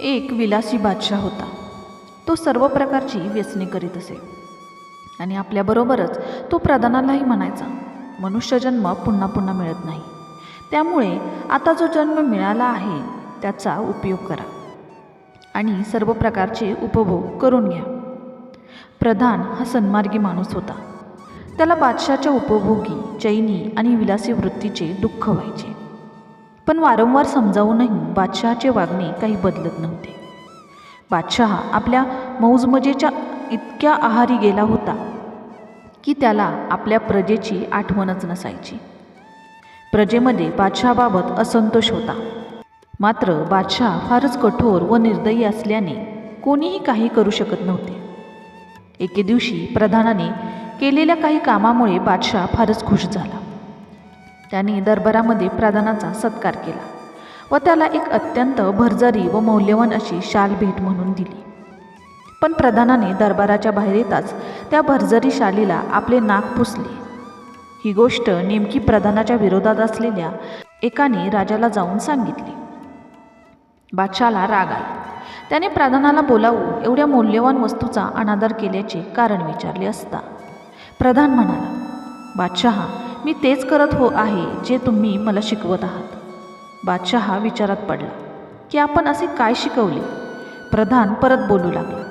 एक विलासी बादशाह होता. तो सर्व प्रकारची व्यसने करीत असे. आणि आपल्याबरोबरच तो प्रधानालाही म्हणायचा मनुष्यजन्म पुन्हा पुन्हा मिळत नाही. त्यामुळे आता जो जन्म मिळाला आहे त्याचा उपयोग करा. आणि सर्व प्रकारचे उपभोग करून घ्या. प्रधान हा सन्मार्गी माणूस होता. त्याला बादशाच्या उपभोगी चैनी आणि विलासी वृत्तीचे दुःख व्हायचे. पण वारंवार समजावूनही बादशहाचे वागणे काही बदलत नव्हते. बादशहा आपल्या मौजमजेच्या इतक्या आहारी गेला होता की त्याला आपल्या प्रजेची आठवणच नसायची. प्रजेमध्ये बादशहाबाबत असंतोष होता. मात्र बादशाह फारच कठोर व निर्दयी असल्याने कोणीही काही करू शकत नव्हते. एके दिवशी प्रधानाने केलेल्या काही कामामुळे बादशाह फारच खुश झाला. त्यांनी दरबारामध्ये प्रधानाचा सत्कार केला व त्याला एक अत्यंत भरजरी व मौल्यवान अशी शाल भेट म्हणून दिली. पण प्रधानाने दरबाराच्या बाहेर येताच त्या भरजरी शालीला आपले नाक पुसले. ही गोष्ट नेमकी प्रधानाच्या विरोधात असलेल्या एकाने राजाला जाऊन सांगितली. बादशाला राग आला. त्याने प्रधानाला बोलावून एवढ्या मौल्यवान वस्तूचा अनादर केल्याचे कारण विचारले असता प्रधान म्हणाला बादशहा मी तेच करत हो आहे जे तुम्ही मला शिकवत आहात. बादशहा विचारात पडला की आपण असे काय शिकवले? प्रधान परत बोलू लागला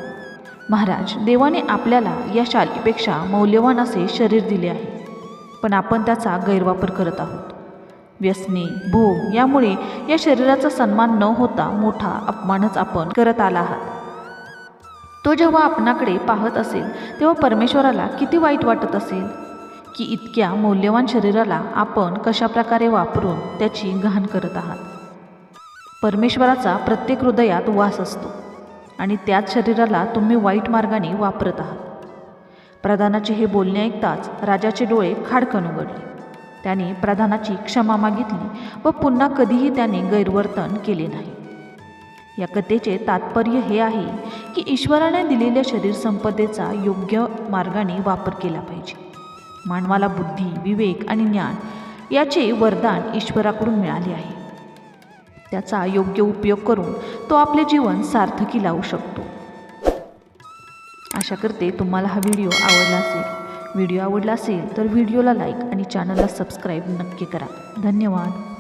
महाराज देवाने आपल्याला या शालीपेक्षा मौल्यवान असे शरीर दिले आहे पण आपण त्याचा गैरवापर करत आहोत. व्यसने भोग यामुळे या शरीराचा सन्मान न होता मोठा अपमानच आपण करत आला आहात. तो जेव्हा आपणाकडे पाहत असेल तेव्हा परमेश्वराला किती वाईट वाटत असेल? की इतक्या मौल्यवान शरीराला आपण कशाप्रकारे वापरून त्याची घाण करत आहात? परमेश्वराचा प्रत्येक हृदयात वास असतो आणि त्याच शरीराला तुम्ही वाईट मार्गाने वापरत आहात. प्रधानाचे हे बोलणे ऐकताच राजाचे डोळे खाडकन उघडले. त्याने प्रधानाची क्षमा मागितली व पुन्हा कधीही त्याने गैरवर्तन केले नाही. या कथेचे तात्पर्य हे आहे की ईश्वराने दिलेल्या शरीर संपदेचा योग्य मार्गाने वापर केला पाहिजे. मानवाला बुद्धी विवेक आणि ज्ञान याचे वरदान ईश्वराकडून मिळाले आहे. त्याचा योग्य उपयोग करून तो आपले जीवन सार्थकी लावू शकतो. आशा करते तुम्हाला हा व्हिडिओ आवडला असेल. व्हिडिओ आवडला असेल तर व्हिडिओला लाईक आणि चॅनलला सबस्क्राईब नक्की करा. धन्यवाद.